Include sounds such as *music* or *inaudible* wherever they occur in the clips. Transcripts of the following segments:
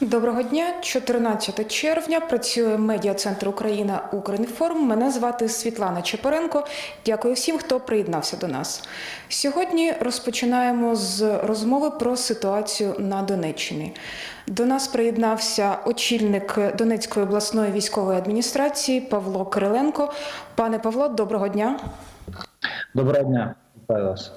Доброго дня, 14 червня. Працює медіа-центр Україна Укрінформ. Мене звати Світлана Чепоренко. Дякую всім, хто приєднався до нас. Сьогодні розпочинаємо з розмови про ситуацію на Донеччині. До нас приєднався очільник Донецької обласної військової адміністрації Павло Кириленко. Пане Павло, доброго дня. Доброго дня, вітаю вас.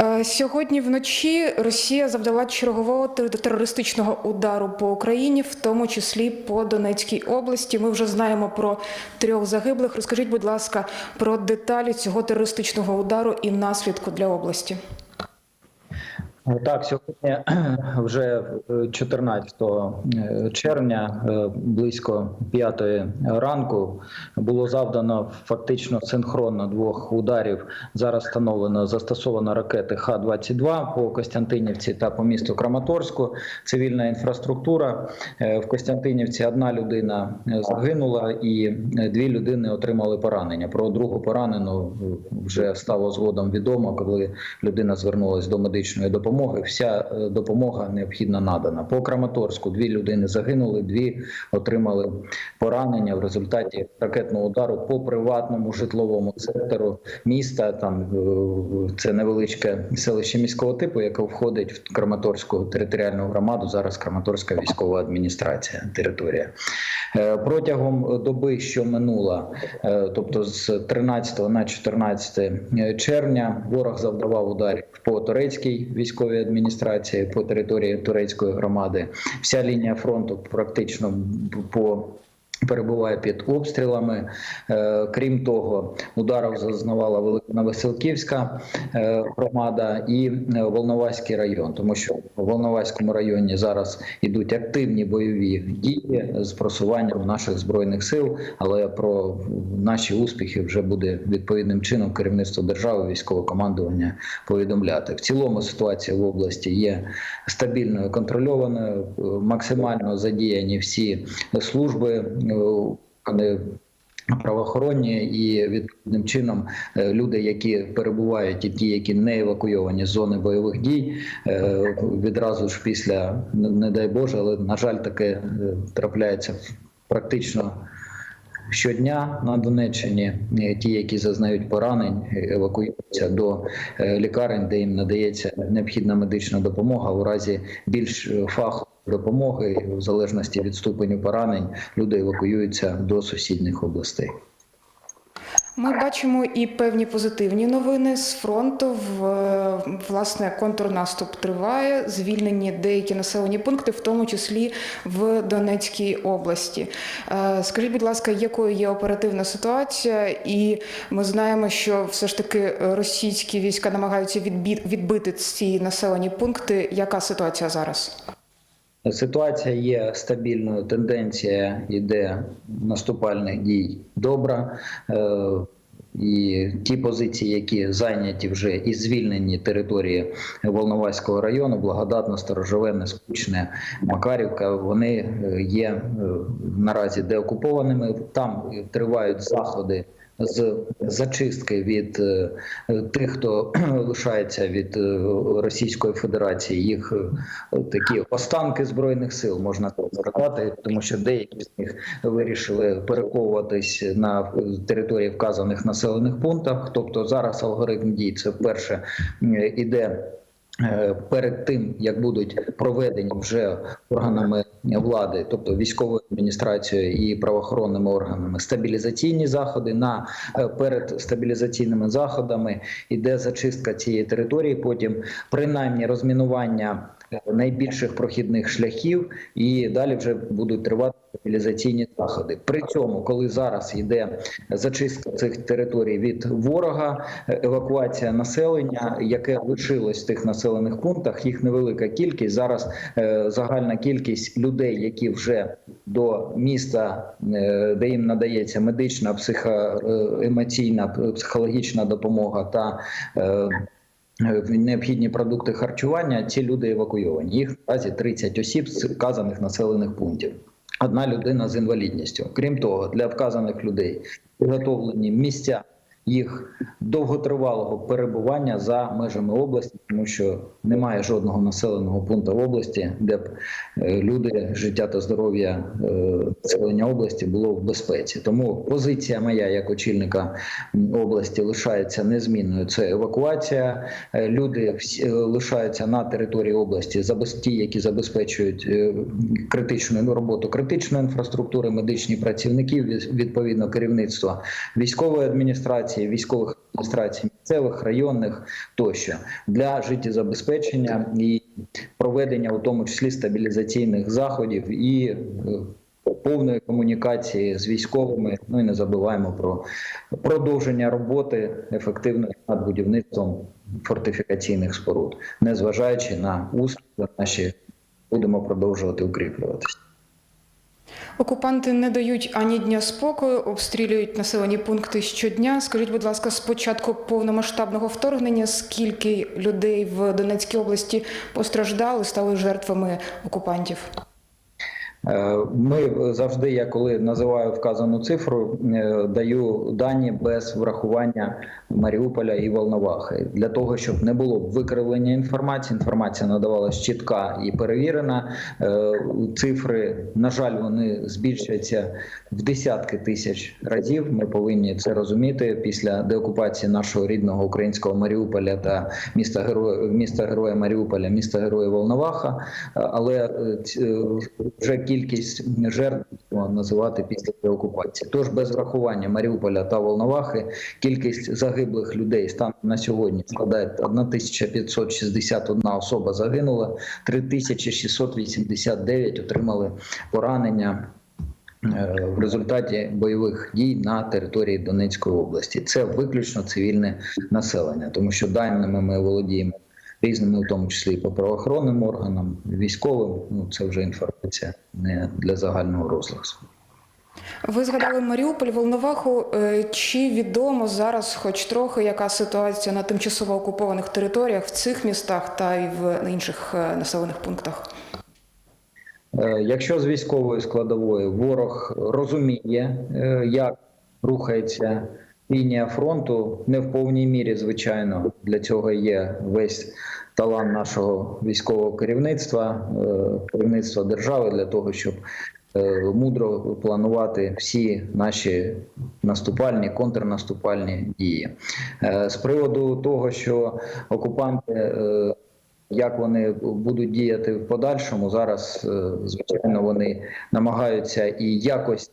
Е, Сьогодні вночі Росія завдала чергового терористичного удару по Україні, в тому числі по Донецькій області. Ми вже знаємо про трьох загиблих. Розкажіть, будь ласка, про деталі цього терористичного удару і наслідку для області. Так, сьогодні *clears throat* вже е, 14 червня, е, близько 5 ранку, було завдано фактично синхронно двох ударів. Зараз встановлено застосовано ракети Х-22 по Костянтинівці та по місту Краматорську. Цивільна інфраструктура Е, в Костянтинівці. Одна людина е, загинула, і е, дві людини отримали поранення. Про другу поранену е, вже стало згодом відомо, коли людина звернулася до медичної допомоги. Вся е, допомога необхідно надана. По Краматорську дві людини загинули, дві отримали поранення в результаті ракетного удару по приватному житловому сектору міста. Там е, це невеличке селище міського типу, яке входить в Краматорську територіальну громаду. Зараз Краматорська військова адміністрація територія. Е, Протягом доби, що минула, тобто з 13 на 14 червня, ворог завдавав ударів по турецькій військовій адміністрації, по території турецької громади. Вся лінія фронту практично по Перебуває під обстрілами. Е, Крім того, ударів зазнавала Великоновеселківська е, громада і е, Волноваський район, тому що в Волноваському районі зараз ідуть активні бойові дії з просуванням наших збройних сил. Але про наші успіхи вже буде відповідним чином керівництво держави, військове командування повідомляти. В цілому ситуація в області є стабільною, контрольованою, максимально задіяні всі служби. Е, вони Правоохоронні і відповідним чином е, люди, які перебувають, і ті, які не евакуйовані з зони бойових дій, е, відразу ж після не- дай Боже, але на жаль, таке трапляється практично щодня на Донеччині. Ті, які зазнають поранень, евакуюються до лікарень, де їм надається необхідна медична допомога у разі більш фахової допомоги, в залежності від ступеню поранень, люди евакуюються до сусідніх областей. Ми бачимо і певні позитивні новини з фронту. Власне, контрнаступ триває, звільнені деякі населені пункти, в тому числі в Донецькій області. Е, Скажіть, будь ласка, якою є оперативна ситуація? І ми знаємо, що все ж таки російські війська намагаються відбити ці населені пункти. Яка ситуація зараз? Ситуація є стабільною, тенденція йде наступальних дій добра. Е, І ті позиції, які зайняті вже і звільнені території Волноваського району, благодатно, сторожове, скучне, Макарівка, вони е, є е, наразі деокупованими. Там тривають заходи з зачистки від е, тих, хто *clears throat* лишається від е, Російської Федерації, їх е, такі останки збройних сил можна сказати, тому що деякі з них вирішили переховуватись на території вказаних населених пунктах. Тобто зараз алгоритм дій це вперше іде. Е, Перед тим як будуть проведені вже органами влади, тобто військовою адміністрацією і правоохоронними органами, стабілізаційні заходи на е, перед стабілізаційними заходами іде зачистка цієї території. Потім принаймні розмінування найбільших прохідних шляхів, і далі вже будуть тривати стабілізаційні заходи. При цьому, коли зараз йде зачистка цих територій від ворога, е, евакуація населення, яке лишилось в тих населених пунктах, їх невелика кількість. Зараз е, загальна кількість людей, які вже до міста, е, де їм надається медична, психоемоційна, психологічна допомога та е, е, необхідні продукти харчування, ці люди евакуйовані. Їх разі 30 осіб з вказаних населених пунктів. Одна людина з інвалідністю. Крім того, для вказаних людей підготовлені місця їх довготривалого перебування за межами області, тому що немає жодного населеного пункту в області, де б е, люди, життя та здоров'я е, населення області було в безпеці. Тому позиція моя як очільника області лишається незмінною. Це евакуація. Е, Люди лишаються на території області, забез- ті, які забезпечують критичну роботу критичної інфраструктури, медичні працівники, від- відповідно керівництва військової адміністрації, військових адміністрацій місцевих, районних тощо для життєзабезпечення і проведення, у тому числі стабілізаційних заходів і е, повної комунікації з військовими. Ну і не забуваємо про продовження роботи ефективної над будівництвом фортифікаційних споруд, незважаючи на успіхи наші будемо продовжувати укріплюватися. Окупанти не дають ані дня спокою, обстрілюють населені пункти щодня. Скажіть, будь ласка, з початку повномасштабного вторгнення скільки людей в Донецькій області постраждали, стали жертвами окупантів? Е, Ми завжди, я коли називаю вказану цифру, е, даю дані без врахування Маріуполя і Волновахи для того, щоб не було викривлення інформації. Інформація надавалась чітка і перевірена. Е, Цифри, на жаль, вони збільшуються в десятки тисяч разів. Ми повинні це розуміти після деокупації нашого рідного українського Маріуполя та міста героя міста героя Маріуполя, міста героя Волноваха. Але вже кількість жертв називати після деокупації. Тож без врахування Маріуполя та Волновахи кількість загиблих людей станом на сьогодні складає 1561 особа загинула, 3689 отримали поранення. е, В результаті бойових дій на території Донецької області це виключно цивільне населення, тому що даними ми володіємо різними, в тому числі і по правоохоронним органам, військовим. Ну це вже інформація не для загального розголосу. Ви згадали Маріуполь, Волноваху. Е, Чи відомо зараз, хоч трохи, яка ситуація на тимчасово окупованих територіях в цих містах та й в інших е, населених пунктах? Е, Якщо з військової складової ворог розуміє, як рухається лінія фронту, не в повній мірі, звичайно, для цього є весь талант нашого військового керівництва, е, керівництва держави для того, щоб е, мудро планувати всі наші наступальні, контрнаступальні дії. Е, З приводу того, що окупанти як вони будуть діяти в подальшому, зараз звичайно вони намагаються і якось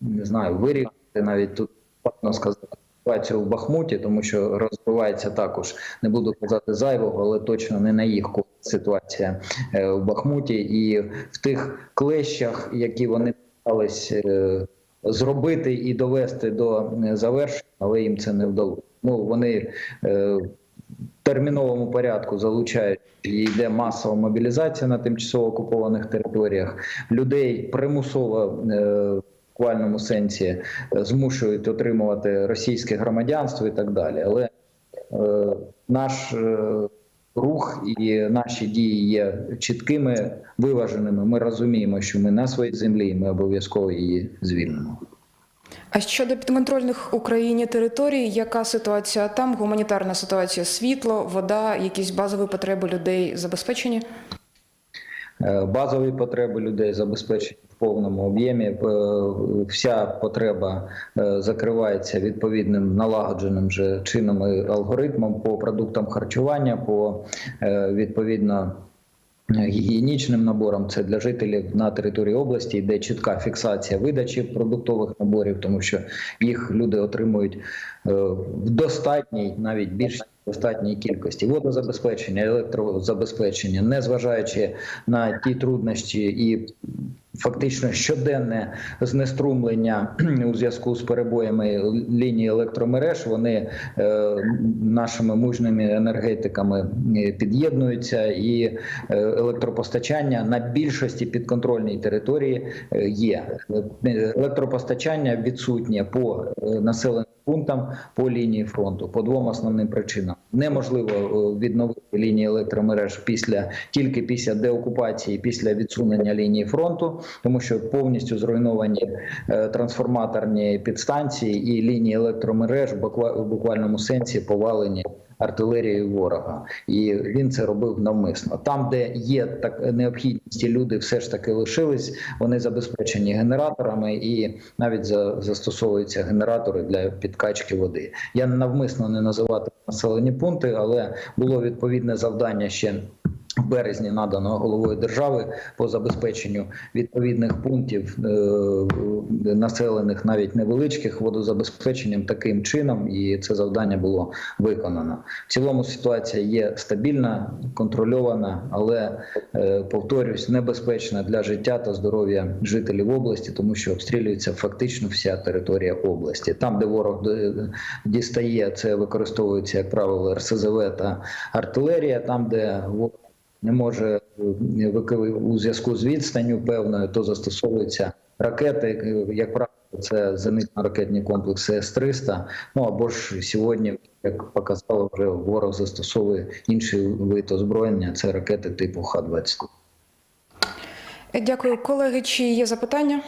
не знаю, вирішити навіть тут складно сказати ситуацію в Бахмуті, тому що розвивається також. Не буду казати зайвого, але точно не на їх ситуація е, в Бахмуті і в тих клещах, які вони намагались е, зробити і довести до е, завершення, але їм це не вдалося. Ну вони е, терміновому порядку залучають і йде масова мобілізація на тимчасово окупованих територіях. Людей примусово в буквальному сенсі е, змушують отримувати російське громадянство і так далі. Але е, наш е, рух і наші дії є чіткими, виваженими. Ми розуміємо, що ми на своїй землі, і ми обов'язково її звільнимо. А щодо підконтрольних Україні територій, яка ситуація там? Гуманітарна ситуація, світло, вода, якісь базові потреби людей забезпечені? Е, Базові потреби людей забезпечені повному об'ємі. Е, Вся потреба е, закривається відповідним налагодженим же чином і алгоритмом по продуктам харчування, по е, відповідно. Гігієнічним наборам це для жителів на території області йде чітка фіксація видачі продуктових наборів, тому що їх люди отримують в достатній, навіть більш достатній кількості водозабезпечення, електрозабезпечення, незважаючи на ті труднощі і фактично щоденне знеструмлення у зв'язку з перебоями лінії електромереж. Вони е, нашими мужними енергетиками е, під'єднуються, і е, електропостачання на більшості підконтрольній території є. Електропостачання відсутнє по населеним пунктам по лінії фронту по двом основним причинам. Неможливо відновити лінії електромереж після тільки після деокупації, після відсунення лінії фронту. Тому що повністю зруйновані е, трансформаторні підстанції і лінії електромереж в буквальному сенсі повалені артилерією ворога, і він це робив навмисно. Там, де є так необхідність, люди все ж таки лишились. Вони забезпечені генераторами, і навіть за, застосовуються генератори для підкачки води. Я навмисно не називати населені пункти, але було відповідне завдання ще. Березні надано головою держави по забезпеченню відповідних пунктів е, населених навіть невеличких водозабезпеченням таким чином, і це завдання було виконано. В цілому ситуація є стабільна, контрольована, але е, повторюсь, небезпечна для життя та здоров'я жителів області, тому що обстрілюється фактично вся територія області. Там, де ворог дістає, це використовується як правило РСЗВ та артилерія. Там, де ворог не може е, у зв'язку з відстанню певною, то застосовуються ракети, е, як правило, це зенитно-ракетні комплекси С-300. Ну або ж сьогодні, як показало, вже ворог застосовує інший вид озброєння. Це ракети типу Х-22. Е, Дякую, колеги. Чи є запитання?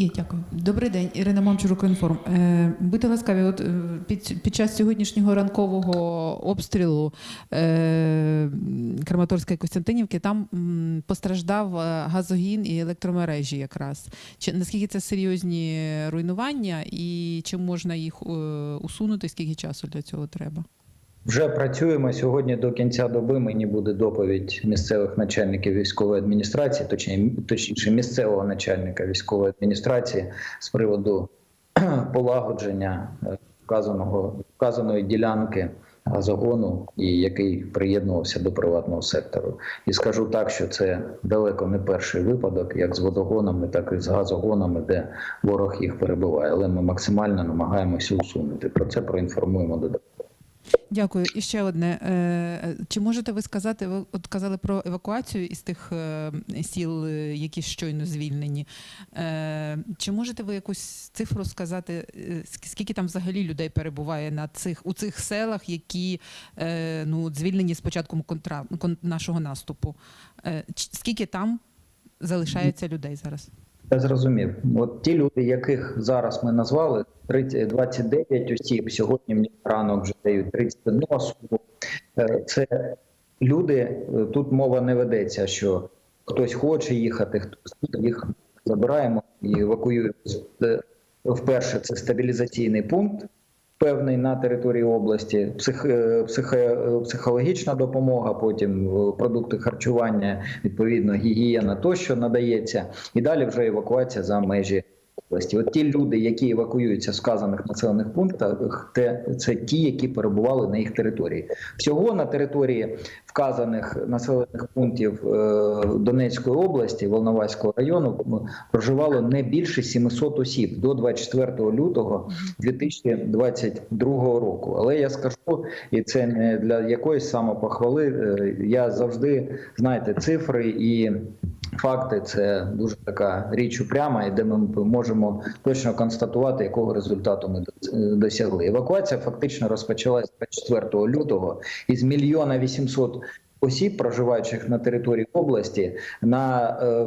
Є, дякую. Добрий день, Ірина Мамчур, Укрінформ. Е, Будьте ласкаві, от е, під, під час сьогоднішнього ранкового обстрілу е, Краматорська Костянтинівки там м, постраждав е, газогін і електромережі якраз. Чи наскільки це серйозні руйнування і чи можна їх е, усунути? Скільки часу для цього треба? Вже працюємо сьогодні до кінця доби. Мені буде доповідь місцевих начальників військової адміністрації, точніше, точніше місцевого начальника військової адміністрації з приводу *clears throat* полагодження е, вказаного вказаної ділянки газогону, і який приєднувався до приватного сектору. І скажу так, що це далеко не перший випадок, як з водогонами, так і з газогонами, де ворог їх перебуває. Але ми максимально намагаємося усунути. Про це проінформуємо додатково. Дякую. І ще одне. Е, Чи можете ви сказати, ви от казали про евакуацію із тих е, сіл, е, які щойно звільнені. Чи можете ви якусь цифру сказати, скільки там взагалі людей перебуває на цих у цих селах, які ну, звільнені з початком контра, нашого наступу? Скільки там залишається людей зараз? Я зрозумів. От ті люди, яких зараз ми назвали, 30, 29 осіб, сьогодні мені ранок вже дають 31 особу. Е, Це люди, е, тут мова не ведеться, що хтось хоче їхати, хтось їх забираємо і евакуюємо. Е, Вперше це стабілізаційний пункт. Певний на території області, псих, псих, е, психологічна допомога, потім е, продукти харчування, відповідно, гігієна тощо надається, і далі вже евакуація за межі області. От ті люди, які евакуюються з вказаних населених пунктах, це ті, які перебували на їх території. Всього на території вказаних населених пунктів е, Донецької області, Волноваського району, проживало не більше 700 осіб до 24 лютого 2022 року. Але я скажу, і це не для якоїсь самопохвали. е, Я завжди знаєте цифри і. Факти це дуже така річ упряма, і де ми можемо точно констатувати, якого результату ми досягли. Евакуація фактично розпочалась 24 лютого із мільйона 800 осіб, проживаючих на території області, на е,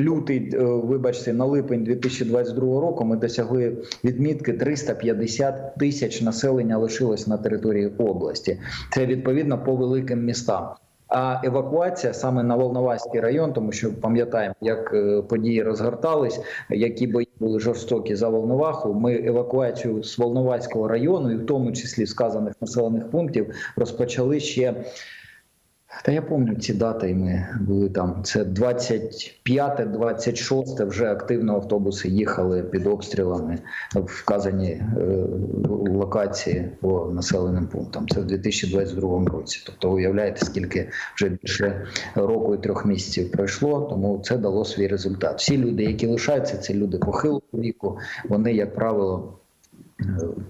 лютий, е, вибачте, на липень 2022 року ми досягли відмітки 350 тисяч населення лишилось на території області. Це відповідно по великим містам. А евакуація саме на Волноваський район, тому що пам'ятаємо, як е, події розгортались, які бої були жорстокі за Волноваху. Ми евакуацію з Волноваського району, і в тому числі сказаних населених пунктів, розпочали ще. Та я пам'ятаю ці дати, і ми були там. Це 25-26 вже активно автобуси їхали під обстрілами в вказані е, локації по населеним пунктам. Це в 2022 році. Тобто, уявляєте, скільки вже більше року і трьох місяців пройшло, тому це дало свій результат. Всі люди, які лишаються, це люди похилого віку. Вони, як правило,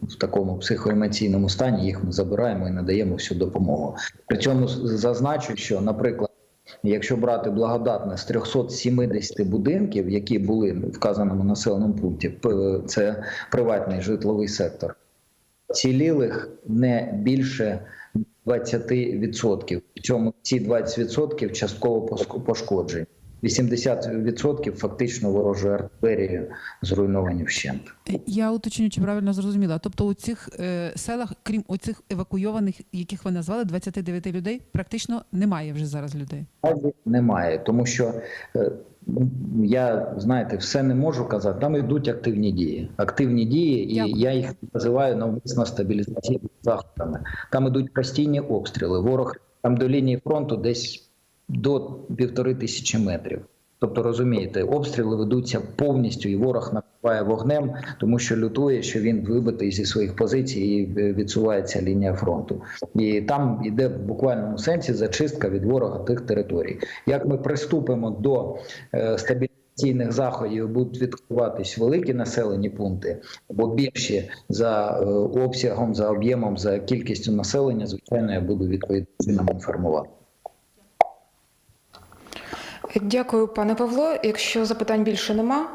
в такому психоемоційному стані їх ми забираємо і надаємо всю допомогу. При цьому зазначу, що, наприклад, якщо брати благодатне з 370 будинків, які були в вказаному населеному пункті, це приватний житловий сектор, цілілих не більше 20%. В цьому ці 20% частково пошкоджені. 80% фактично ворожою артилерією зруйновані вщент. Я уточню, чи правильно зрозуміла. Тобто у цих е, селах, крім оцих евакуйованих, яких ви назвали, 29 людей, практично немає вже зараз людей. Немає, тому що е, я знаєте, все не можу казати. Там йдуть активні дії. Активні дії, і Дякую. я їх називаю навмисно стабілізаційними заходами. Там ідуть постійні обстріли. Ворог там до лінії фронту десь до півтори тисячі метрів. Тобто розумієте, обстріли ведуться повністю, і ворог накриває вогнем, тому що лютує, що він вибитий зі своїх позицій і е, відсувається лінія фронту. І там йде в буквальному сенсі зачистка від ворога тих територій. Як ми приступимо до е, стабілізаційних заходів, будуть відкриватись великі населені пункти або більші за е, обсягом, за об'ємом, за кількістю населення, звичайно, я буду відповідно інформувати. Дякую, пане Павло. Якщо запитань більше нема,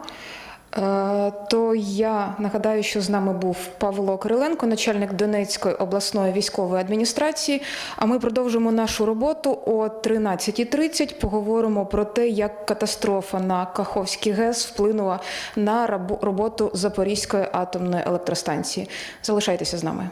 е, то я нагадаю, що з нами був Павло Кириленко, начальник Донецької обласної військової адміністрації. А ми продовжимо нашу роботу о 13.30. Поговоримо про те, як катастрофа на Каховський ГЕС вплинула на роботу Запорізької атомної електростанції. Залишайтеся з нами.